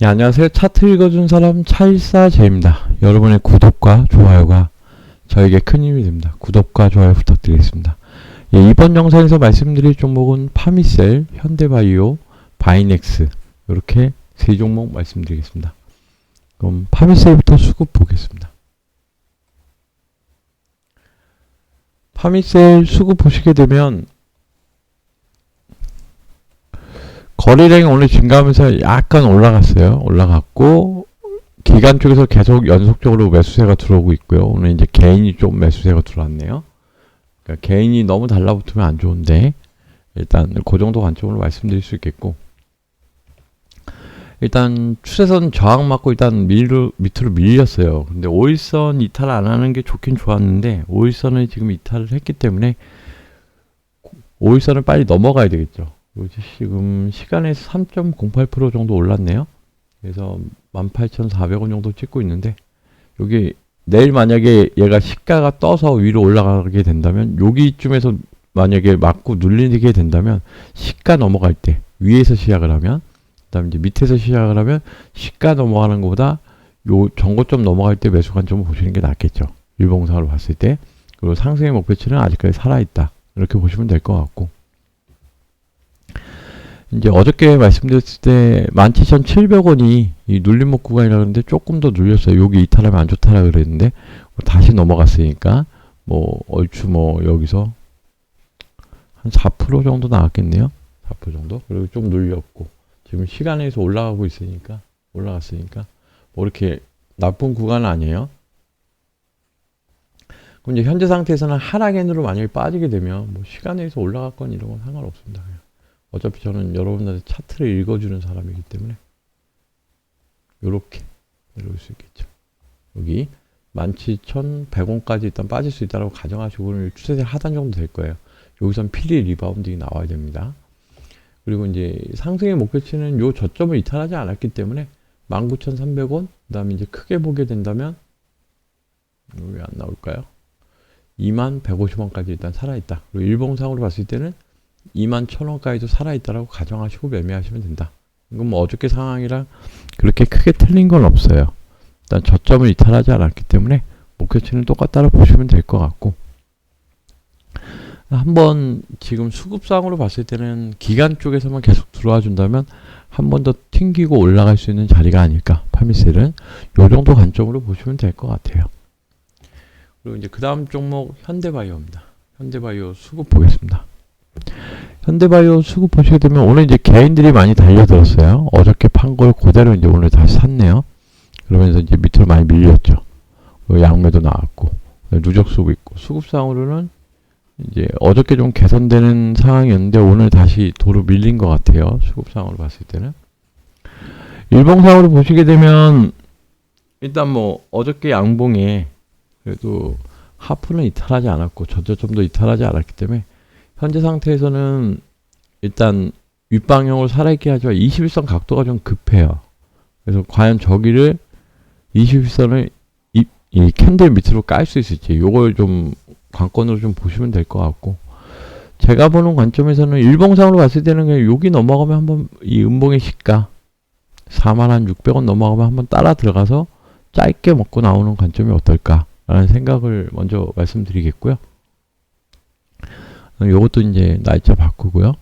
네, 안녕하세요. 차트 읽어준 사람 차일사제입니다. 여러분의 구독과 좋아요가 저에게 큰 힘이 됩니다. 구독과 좋아요 부탁드리겠습니다. 예, 이번 영상에서 말씀드릴 종목은 파미셀, 현대바이오, 바이넥스 이렇게 세 종목 말씀드리겠습니다. 그럼 파미셀부터 수급 보겠습니다. 파미셀 수급 보시게 되면 거래량이 오늘 증가하면서 약간 올라갔어요. 올라갔고 기간 쪽에서 계속 연속적으로 매수세가 들어오고 있고요. 오늘 이제 개인이 좀 매수세가 들어왔네요. 그러니까 개인이 너무 달라붙으면 안 좋은데 일단 그 정도 관점으로 말씀드릴 수 있겠고 일단 추세선 저항 맞고 일단 밀로, 밑으로 밀렸어요. 근데 5일선 이탈 안 하는 게 좋긴 좋았는데 5일선을 지금 이탈을 했기 때문에 5일선을 빨리 넘어가야 되겠죠. 요지 지금 시간에서 3.08% 정도 올랐네요. 그래서 18,400원 정도 찍고 있는데 여기 내일 만약에 얘가 시가가 떠서 위로 올라가게 된다면 여기쯤에서 만약에 맞고 눌리게 된다면 시가 넘어갈 때 위에서 시작을 하면 그다음에 이제 밑에서 시작을 하면 시가 넘어가는 것보다 요 전고점 넘어갈 때 매수 관점을 보시는 게 낫겠죠. 일봉상으로 봤을 때 그리고 상승의 목표치는 아직까지 살아있다 이렇게 보시면 될 것 같고 이제 어저께 말씀드렸을 때 17,700원이 이 눌림목 구간이라 그러는데 조금 더 눌렸어요. 여기 이탈하면 안 좋다라 그랬는데 다시 넘어갔으니까 뭐 얼추 뭐 여기서 한 4% 정도 나왔겠네요. 4% 정도. 그리고 좀 눌렸고 지금 시간에서 올라가고 있으니까 올라갔으니까 뭐 이렇게 나쁜 구간은 아니에요. 그럼 이제 현재 상태에서는 하락 엔으로 만약에 빠지게 되면 뭐 시간에서 올라갔건 이런 건 상관없습니다. 그냥. 어차피 저는 여러분들한테 차트를 읽어주는 사람이기 때문에 이렇게 내려올 수 있겠죠. 여기 17,100원까지 일단 빠질 수 있다고 가정하시고 오늘 추세대 하단 정도 될 거예요. 여기선 필리 리바운딩이 나와야 됩니다. 그리고 이제 상승의 목표치는 요 저점을 이탈하지 않았기 때문에 19,300원 그 다음에 이제 크게 보게 된다면 왜안 나올까요? 2150원까지 일단 살아있다. 그리고 일봉상으로 봤을 때는 2만 1천원까지도 살아있다라고 가정하시고 매매하시면 된다. 이건 뭐 어저께 상황이랑 그렇게 크게 틀린 건 없어요. 일단 저점을 이탈하지 않았기 때문에 목표치는 똑같다고 보시면 될 것 같고 한번 지금 수급상으로 봤을 때는 기간 쪽에서만 계속 들어와 준다면 한 번 더 튕기고 올라갈 수 있는 자리가 아닐까 파미셀은 요 정도 관점으로 보시면 될 것 같아요. 그리고 이제 그 다음 종목 현대바이오입니다. 현대바이오 수급 보겠습니다. 현대바이오 수급 보시게 되면 오늘 이제 개인들이 많이 달려들었어요. 어저께 판 걸 그대로 이제 오늘 다시 샀네요. 그러면서 이제 밑으로 많이 밀렸죠. 양매도 나왔고 누적 수급 있고 수급상으로는 이제 어저께 좀 개선되는 상황이었는데 오늘 다시 도로 밀린 것 같아요. 수급상으로 봤을 때는 일봉상으로 보시게 되면 일단 뭐 어저께 양봉에 그래도 하프는 이탈하지 않았고 저저점도 이탈하지 않았기 때문에 현재 상태에서는 일단 윗방향으로 살아있게 하지만 21선 각도가 좀 급해요. 그래서 과연 저기를 21선을 이, 이 캔들 밑으로 깔 수 있을지 요걸 좀 관건으로 좀 보시면 될 것 같고 제가 보는 관점에서는 일봉상으로 봤을 때는 그냥 여기 넘어가면 한번 이 음봉의 시가 4만 한 600원 넘어가면 한번 따라 들어가서 짧게 먹고 나오는 관점이 어떨까라는 생각을 먼저 말씀드리겠고요. 요것도 이제 날짜 바꾸고요.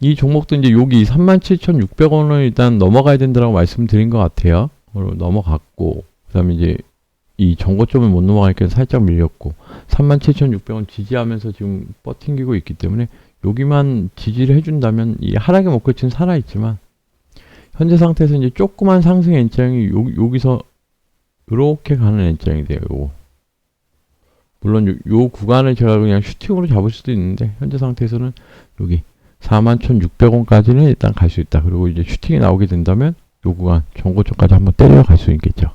이 종목도 이제 여기 37,600원을 일단 넘어가야 된다고 말씀드린 것 같아요. 넘어갔고, 그 다음에 이제 이 정고점을 못 넘어가니까 살짝 밀렸고, 37,600원 지지하면서 지금 버팅기고 있기 때문에 여기만 지지를 해준다면 이 하락의 목표치는 살아있지만, 현재 상태에서 이제 조그만 상승의 엔장이 여기서 이렇게 가는 엔장이 돼요. 요거. 물론 요, 요, 구간을 제가 그냥 슈팅으로 잡을 수도 있는데 현재 상태에서는 여기 41,600원까지는 일단 갈 수 있다. 그리고 이제 슈팅이 나오게 된다면 요 구간 전고점까지 한번 때려 갈 수 있겠죠.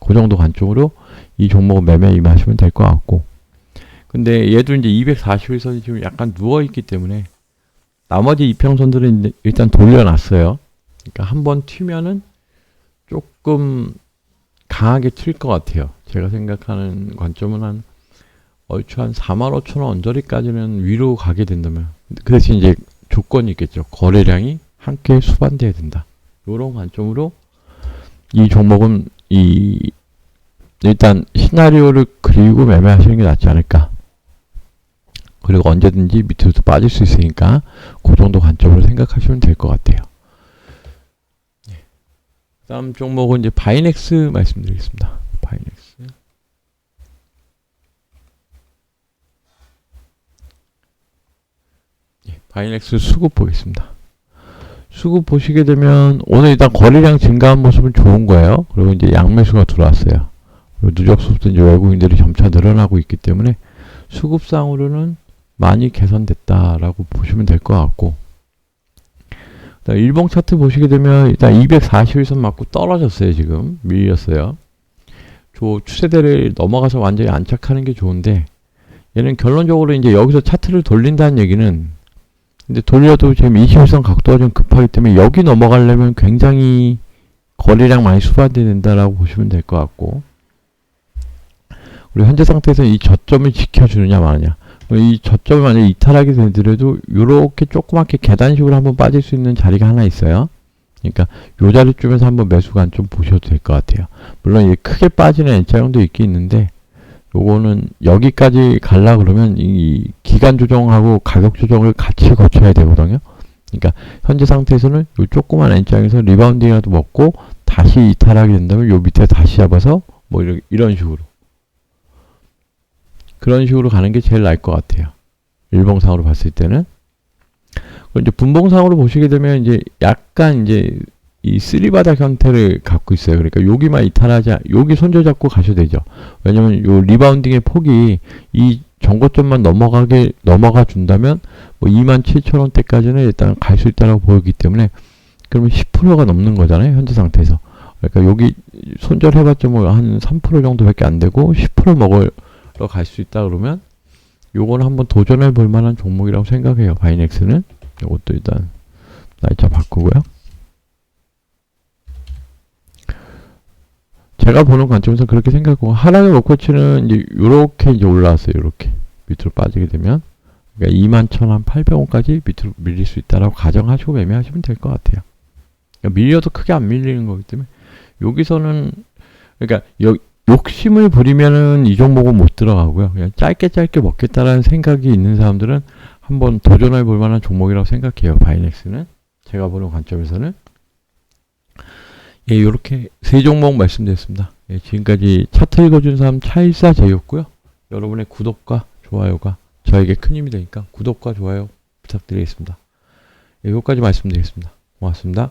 그 정도 관점으로 이 종목은 매매 임하시면 될 것 같고 근데 얘도 이제 241선이 지금 약간 누워있기 때문에 나머지 이평선들은 일단 돌려놨어요. 그러니까 한 번 튀면은 조금 강하게 튈 것 같아요. 제가 생각하는 관점은 한 얼추 한 4만 5천 원 언저리까지는 위로 가게 된다면 그 대신 이제 조건이 있겠죠. 거래량이 함께 수반돼야 된다. 이런 관점으로 이 종목은 이 일단 시나리오를 그리고 매매하시는 게 낫지 않을까. 그리고 언제든지 밑으로도 빠질 수 있으니까 그 정도 관점으로 생각하시면 될 것 같아요. 네. 다음 종목은 이제 바이넥스 말씀드리겠습니다. 바이넥스. 예, 바이넥스 수급 보겠습니다. 수급 보시게 되면 오늘 일단 거래량 증가한 모습은 좋은 거예요. 그리고 이제 양매수가 들어왔어요. 그리고 누적 수급도 이제 외국인들이 점차 늘어나고 있기 때문에 수급상으로는 많이 개선됐다라고 보시면 될 것 같고 일봉 차트 보시게 되면 일단 241선 맞고 떨어졌어요 지금 밀렸어요 저 추세대를 넘어가서 완전히 안착하는 게 좋은데 얘는 결론적으로 이제 여기서 차트를 돌린다는 얘기는 근데 돌려도 지금 21선 각도가 좀 급하기 때문에 여기 넘어가려면 굉장히 거래량 많이 수반돼야 된다라고 보시면 될 것 같고. 그리고 현재 상태에서 이 저점을 지켜주느냐 마느냐. 이 저점을 만약에 이탈하게 되더라도 요렇게 조그맣게 계단식으로 한번 빠질 수 있는 자리가 하나 있어요. 그러니까 요 자리쯤에서 한번 매수관 좀 보셔도 될 것 같아요. 물론 이게 크게 빠지는 N자형도 있긴 있는데 요거는 여기까지 갈라 그러면 이 기간 조정하고 가격 조정을 같이 거쳐야 되거든요 그러니까 현재 상태에서는 요 조그만 N자형에서 리바운딩이라도 먹고 다시 이탈하게 된다면 요 밑에 다시 잡아서 뭐 이런, 이런 식으로 그런 식으로 가는 게 제일 나을 것 같아요. 일봉상으로 봤을 때는. 이제 분봉상으로 보시게 되면 이제 약간 이제 이 쓰리바닥 형태를 갖고 있어요. 그러니까 여기만 이탈하지, 않- 여기 손절 잡고 가셔도 되죠. 왜냐면 요 리바운딩의 폭이 이 정고점만 넘어가게, 넘어가 준다면 뭐 27,000원대까지는 일단 갈 수 있다고 보이기 때문에 그러면 10%가 넘는 거잖아요. 현재 상태에서. 그러니까 여기 손절해봤자 뭐 한 3% 정도밖에 안 되고 10% 먹을 갈수 있다 그러면 요거는 한번 도전해 볼 만한 종목이라고 생각해요. 바이넥스는 요것도 일단 날짜 바꾸고요. 제가 보는 관점에서 그렇게 생각하고 하락의 목표치는 이제 요렇게 이제 올라왔어요. 요렇게 밑으로 빠지게 되면 그러니까 21,800원까지 밑으로 밀릴 수 있다라고 가정하시고 매매하시면 될 것 같아요. 그러니까 밀려도 크게 안 밀리는 거기 때문에 여기서는 그러니까 여, 욕심을 부리면은 이 종목은 못 들어가고요. 그냥 짧게 짧게 먹겠다라는 생각이 있는 사람들은 한번 도전해 볼 만한 종목이라고 생각해요. 바이넥스는 제가 보는 관점에서는 예, 요렇게 세 종목 말씀드렸습니다. 예, 지금까지 차트 읽어준 사람 차일사 제였고요. 여러분의 구독과 좋아요가 저에게 큰 힘이 되니까 구독과 좋아요 부탁드리겠습니다. 예, 여기까지 말씀드리겠습니다. 고맙습니다.